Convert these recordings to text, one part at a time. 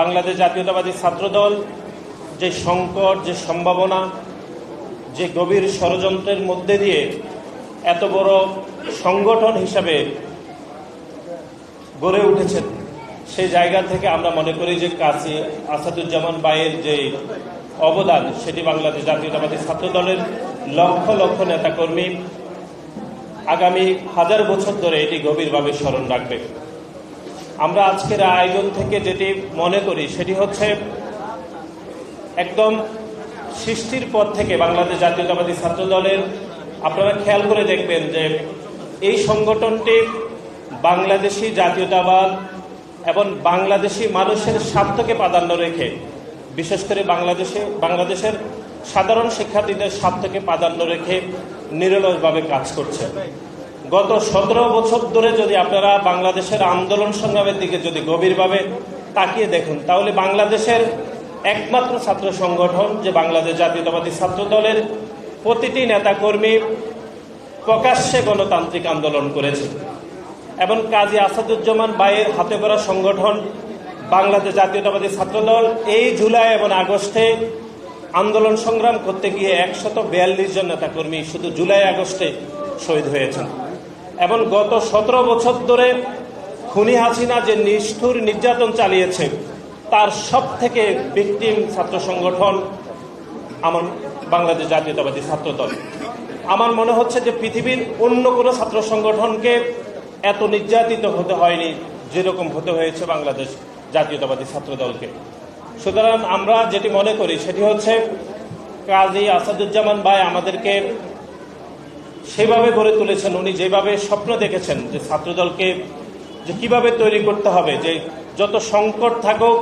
বাংলাদেশ জাতীয়তাবাদী ছাত্রদল, যে সংকট, যে সম্ভাবনা, যে গভীর ষড়যন্ত্রের মধ্যে দিয়ে এত বড় সংগঠন হিসাবে গড়ে উঠেছেন সেই জায়গা থেকে আমরা মনে করি যে কাজী আসাদুজ্জামান বাইয়ের যে অবদান, সেটি বাংলাদেশ জাতীয়তাবাদী ছাত্রদলের লক্ষ লক্ষ নেতাকর্মী আগামী হাজার বছর ধরে এটি গভীরভাবে স্মরণ রাখবে। আমরা আজকের আয়োজন থেকে যেটি মনে করি, সেটি হচ্ছে একদম সৃষ্টির পর থেকে বাংলাদেশ জাতীয়তাবাদী ছাত্র দলের আপনারা খেয়াল করে দেখবেন যে এই সংগঠনটি বাংলাদেশি জাতীয়তাবাদ এবং বাংলাদেশি মানুষের স্বার্থকে প্রাধান্য রেখে, বিশেষ করে বাংলাদেশে, বাংলাদেশের সাধারণ শিক্ষার্থীদের স্বার্থকে প্রাধান্য রেখে নিরলসভাবে কাজ করছে। গত সতেরো বছর ধরে যদি আপনারা বাংলাদেশের আন্দোলন সংগ্রামের দিকে যদি গভীরভাবে তাকিয়ে দেখুন, তাহলে বাংলাদেশের একমাত্র ছাত্র সংগঠন যে বাংলাদেশ জাতীয়তাবাদী ছাত্র দলের প্রতিটি নেতাকর্মী প্রকাশ্যে গণতান্ত্রিক আন্দোলন করেছে। এবং কাজী আসাদুজ্জামান বাইয়ের হাতে করা সংগঠন বাংলাদেশ জাতীয়তাবাদী ছাত্রদল এই জুলাই এবং আগস্টে আন্দোলন সংগ্রাম করতে গিয়ে একশত বিয়াল্লিশ জন নেতাকর্মী শুধু জুলাই আগস্টে শহীদ হয়েছেন। এবং গত সতেরো বছর ধরে খুনি হাসিনা যে নিষ্ঠুর নির্যাতন চালিয়েছে, তার সব থেকে ভিকটিম ছাত্র সংগঠন আমার বাংলাদেশ জাতীয়তাবাদী ছাত্র দল আমার মনে হচ্ছে যে পৃথিবীর অন্য কোনো ছাত্র সংগঠনকে এত নির্যাতিত হতে হয়নি যেরকম হতে হয়েছে বাংলাদেশ জাতীয়তাবাদী ছাত্র দলকে সুতরাং আমরা যেটি মনে করি সেটি হচ্ছে কাজী আসাদুজ্জামান ভাই আমাদেরকে সেভাবে গড়ে তুলেছেন উনি, যেভাবে স্বপ্ন দেখেছেন যে ছাত্রদলকে, যে কীভাবে তৈরি করতে হবে, যে যত সংকট থাকুক,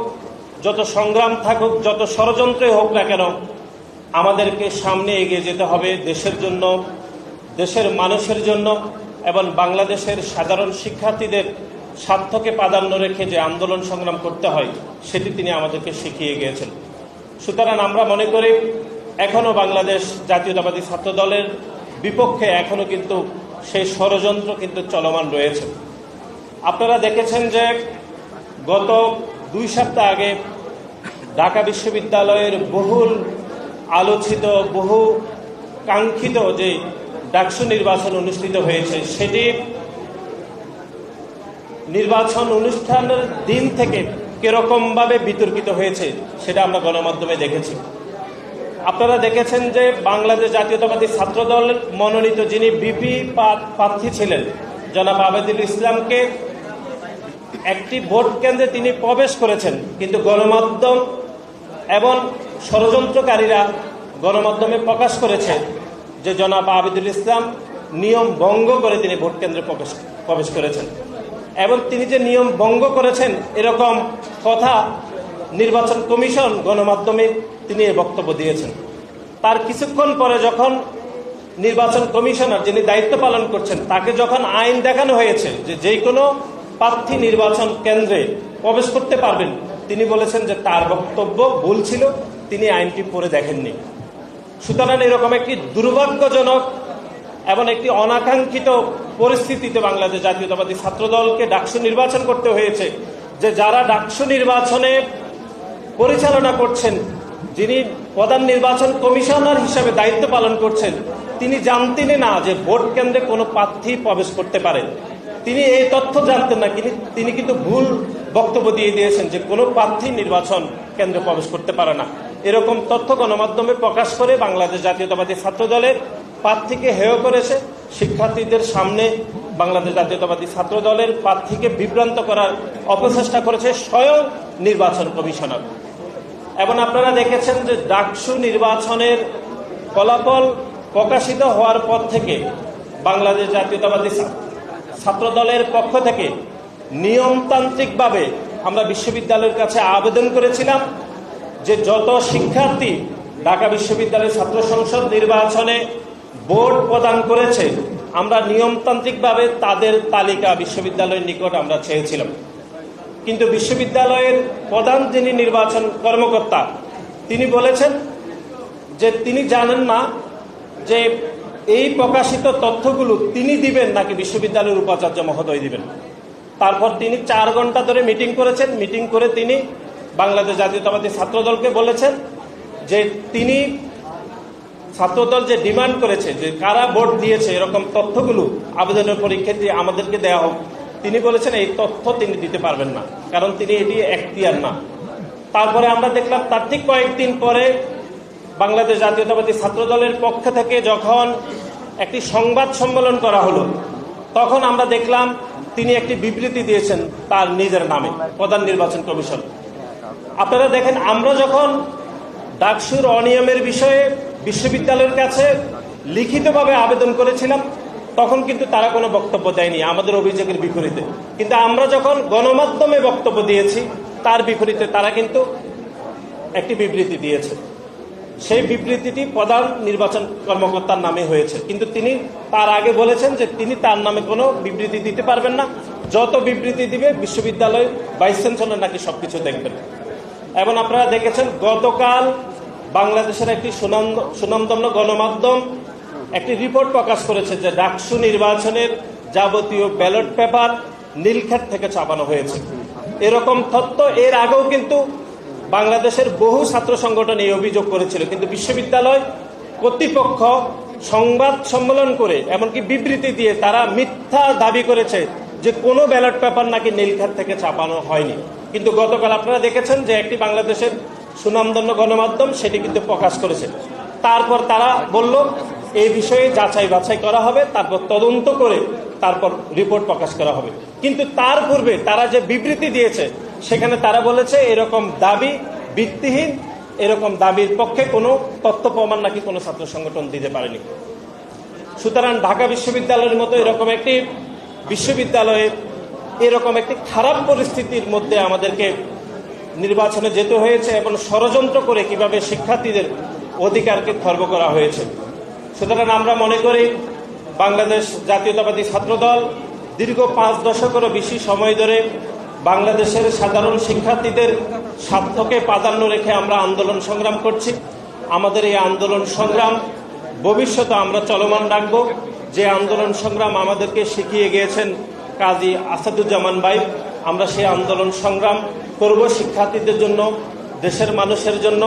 যত সংগ্রাম থাকুক, যত ষড়যন্ত্রই হোক না কেন, আমাদেরকে সামনে এগিয়ে যেতে হবে দেশের জন্য, দেশের মানুষের জন্য, এবং বাংলাদেশের সাধারণ শিক্ষার্থীদের স্বার্থকে প্রাধান্য রেখে যে আন্দোলন সংগ্রাম করতে হয়, সেটি তিনি আমাদেরকে শিখিয়ে গিয়েছেন। সুতরাং আমরা মনে করি এখনও বাংলাদেশ জাতীয়তাবাদী ছাত্র দলের বিপক্ষে এখনও কিন্তু সেই ষড়যন্ত্র কিন্তু চলমান রয়েছে। আপনারা দেখেছেন যে গত দুই সপ্তাহ আগে ঢাকা বিশ্ববিদ্যালয়ের বহুল আলোচিত, বহু কাঙ্ক্ষিত যে ডাকসু নির্বাচন অনুষ্ঠিত হয়েছে, সেটি নির্বাচন অনুষ্ঠানের দিন থেকে কিরকমভাবে বিতর্কিত হয়েছে, সেটা আমরা গণমাধ্যমে দেখেছি। আপনারা দেখেছেন যে বাংলাদেশ জাতীয়তাবাদী ছাত্রদল মনোনীত যিনি বিপি প্রার্থী ছিলেন, জনাব আবেদুল ইসলামকে একটি ভোট কেন্দ্রে তিনি প্রবেশ করেছেন, কিন্তু গণমাধ্যম এবং ষড়যন্ত্রকারীরা গণমাধ্যমে প্রকাশ করেছে যে জনাব আবিদুল ইসলাম নিয়ম ভঙ্গ করে তিনি ভোট কেন্দ্রে প্রবেশ প্রবেশ করেছেন। এবং তিনি যে নিয়ম ভঙ্গ করেছেন, এরকম কথা নির্বাচন কমিশন গণমাধ্যমে তিনি এ বক্তব্য দিয়েছেন। তার কিছুক্ষণ পরে যখন নির্বাচন কমিশনার যিনি দায়িত্ব পালন করছেন, তাকে যখন আইন দেখানো হয়েছে যে যে কোনো প্রার্থী নির্বাচন কেন্দ্রে প্রবেশ করতে পারবেন, তিনি বলেছেন যে তার বক্তব্য ভুল ছিল, তিনি আইনটি পড়ে দেখেননি। সুতরাং এরকম একটি দুর্ভাগ্যজনক এবং একটি অনাকাঙ্ক্ষিত পরিস্থিতিতে বাংলাদেশ জাতীয়তাবাদী ছাত্রদলকে ডাকসু নির্বাচন করতে হয়েছে, যে যারা ডাকসু নির্বাচনে পরিচালনা করছেন যিনি প্রধান নির্বাচন কমিশনার হিসাবে দায়িত্ব পালন করছেন, তিনি জানতেনই না যে ভোট কেন্দ্রে কোনো প্রার্থী প্রবেশ করতে পারেন তিনি এই তথ্য জানতেন না, কিন্তু তিনি কিন্তু ভুল বক্তব্য দিয়ে দিয়েছেন যে কোনো প্রার্থী নির্বাচন কেন্দ্রে প্রবেশ করতে পারে না। এরকম তথ্য গণমাধ্যমে প্রকাশ করে বাংলাদেশ জাতীয়তাবাদী ছাত্র দলের প্রার্থীকে হেয় করেছে। শিক্ষার্থীদের সামনে বাংলাদেশ জাতীয়তাবাদী ছাত্র দলের প্রার্থীকে বিভ্রান্ত করার অপচেষ্টা করেছে স্বয়ং নির্বাচন কমিশনার। এবং আপনারা দেখেছেন যে ডাকসু নির্বাচনের ফলাফল প্রকাশিত হওয়ার পর থেকে বাংলাদেশ জাতীয়তাবাদী ছাত্র দলের পক্ষ থেকে নিয়মতান্ত্রিকভাবে আমরা বিশ্ববিদ্যালয়ের কাছে আবেদন করেছিলাম যে যত শিক্ষার্থী ঢাকা বিশ্ববিদ্যালয়ের ছাত্র সংসদ নির্বাচনে ভোট প্রদান করেছে, আমরা নিয়মতান্ত্রিকভাবে তাদের তালিকা বিশ্ববিদ্যালয়ের নিকট আমরা চেয়েছিলাম। কিন্তু বিশ্ববিদ্যালয়ের প্রধান যিনি নির্বাচন কর্মকর্তা, তিনি বলেছেন যে তিনি জানেন না যে এই প্রকাশিত তথ্যগুলো তিনি দিবেন নাকি বিশ্ববিদ্যালয়ের উপাচার্য মহোদয় দিবেন। তারপর তিনি চার ঘণ্টা ধরে মিটিং করেছেন। মিটিং করে তিনি বাংলাদেশ জাতীয়তাবাদী ছাত্রদলকে বলেছেন যে তিনি ছাত্রদল যে ডিমান্ড করেছে, যে কারা ভোট দিয়েছে, এরকম তথ্যগুলো আবেদনের পরীক্ষা দিয়ে আমাদেরকে দেওয়া হোক। তিনি বলেছেন, এই তথ্য তিনি দিতে পারবেন না, কারণ তিনি এটি এখতিয়ার না। তারপরে আমরা দেখলাম, তার ঠিক কয়েকদিন পরে বাংলাদেশ জাতীয়তাবাদী ছাত্রদলের পক্ষ থেকে যখন একটি সংবাদ সম্মেলন করা হলো, তখন আমরা দেখলাম তিনি একটি বিবৃতি দিয়েছেন তার নিজের নামে, প্রধান নির্বাচন কমিশন। আপনারা দেখেন, আমরা যখন ডাকসুর অনিয়মের বিষয়ে বিশ্ববিদ্যালয়ের কাছে লিখিতভাবে আবেদন করেছিলাম তখন কিন্তু তারা কোনো বক্তব্য দেয়নি, আমাদের অভিযোগের বিপরীতে। কিন্তু আমরা যখন গণমাধ্যমে বক্তব্য দিয়েছি, তার বিপরীতে তারা কিন্তু একটি বিবৃতি দিয়েছে। সেই বিবৃতিটি প্রধান নির্বাচন কর্মকর্তার নামে হয়েছে। কিন্তু তিনি তার আগে বলেছেন যে তিনি তার নামে কোনো বিবৃতি দিতে পারবেন না। যত বিবৃতি দিবে, বিশ্ববিদ্যালয় ভাইস চ্যান্সেলর নাকি সবকিছু দেখবেন। এবং আপনারা দেখেছেন, গতকাল বাংলাদেশের একটি সুনাম সুনামধন্য গণমাধ্যম একটি রিপোর্ট প্রকাশ করেছে যে ডাকসু নির্বাচনের যাবতীয় ব্যালট পেপার নীলক্ষেত থেকে চাপানো হয়েছে। এরকম তথ্য এর আগেও কিন্তু বাংলাদেশের বহু ছাত্র সংগঠন এই অভিযোগ করেছিল। কিন্তু বিশ্ববিদ্যালয় কর্তৃপক্ষ সংবাদ সম্মেলন করে, এমনকি বিবৃতি দিয়ে তারা মিথ্যা দাবি করেছে যে কোনো ব্যালট পেপার নাকি নীলক্ষেত থেকে ছাপানো হয়নি। কিন্তু গতকাল আপনারা দেখেছেন যে একটি বাংলাদেশের সুনামধন্য গণমাধ্যম সেটি কিন্তু প্রকাশ করেছে। তারপর তারা বলল এই বিষয়ে যাচাই বাছাই করা হবে, তারপর তদন্ত করে তারপর রিপোর্ট প্রকাশ করা হবে। কিন্তু তার পূর্বে তারা যে বিবৃতি দিয়েছে, সেখানে তারা বলেছে এরকম দাবি ভিত্তিহীন, এরকম দাবির পক্ষে কোনো তথ্য প্রমাণ নাকি কোনো ছাত্র সংগঠন দিতে পারেনি। সুতরাং ঢাকা বিশ্ববিদ্যালয়ের মতো এরকম একটি বিশ্ববিদ্যালয়ে এরকম একটি খারাপ পরিস্থিতির মধ্যে আমাদেরকে নির্বাচনে যেতে হয়েছে এবং ষড়যন্ত্র করে কীভাবে শিক্ষার্থীদের অধিকারকে খর্ব করা হয়েছে। সুতরাং আমরা মনে করি বাংলাদেশ জাতীয়তাবাদী ছাত্রদল দীর্ঘ পাঁচ দশকেরও বেশি সময় ধরে বাংলাদেশের সাধারণ শিক্ষার্থীদের স্বার্থকে প্রাধান্য রেখে আমরা আন্দোলন সংগ্রাম করছি। আমাদের এই আন্দোলন সংগ্রাম, ভবিষ্যতে আমরা চলমান রাখব। যে আন্দোলন সংগ্রাম আমাদেরকে শিখিয়ে গিয়েছেন কাজী আসাদুজ্জামান ভাই, আমরা সেই আন্দোলন সংগ্রাম করব শিক্ষার্থীদের জন্য, দেশের মানুষের জন্য।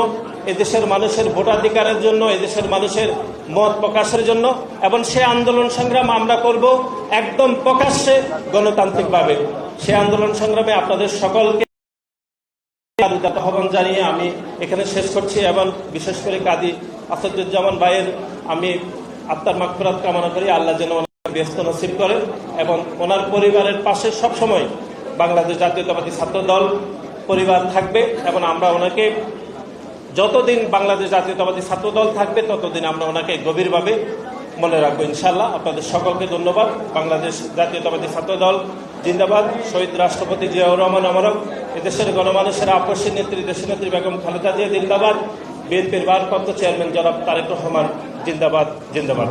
এদেশের মানুষের ভোটাধিকারের জন্য, এদেশের মানুষের মত প্রকাশের জন্য, এবং সে আন্দোলন সংগ্রাম আমরা করব একদম প্রকাশ্যে গণতান্ত্রিকভাবে। সে আন্দোলন সংগ্রামে আপনাদের সকলকে আহ্বান জানিয়ে আমি এখানে শেষ করছি, এবং বিশেষ করে কাদি আসাদুজ্জামান ভাইয়ের আমি আত্মার মাগফিরাত কামনা করি, আল্লাহ যেন ব্যস্ত নসিব করেন, এবং ওনার পরিবারের পাশে সবসময় বাংলাদেশ জাতীয়তাবাদী ছাত্র দল পরিবার থাকবে, এবং আমরা ওনাকে যতদিন বাংলাদেশ জাতীয়তাবাদী ছাত্র দল থাকবে, ততদিন আমরা ওনাকে গভীরভাবে মনে রাখব। ইনশাল্লাহ আপনাদের সকলকে ধন্যবাদ। বাংলাদেশ জাতীয়তাবাদী ছাত্র দল জিন্দাবাদ। শহীদ রাষ্ট্রপতি জিয়াউর রহমান অমরক এদেশের গণমানুষের আপসী নেত্রী, দেশনেত্রী বেগম খালেদা জিয়া জিন্দাবাদ। বিএনপির ভারপ্রাপ্ত চেয়ারম্যান জনাব তারেক রহমান জিন্দাবাদ জিন্দাবাদ।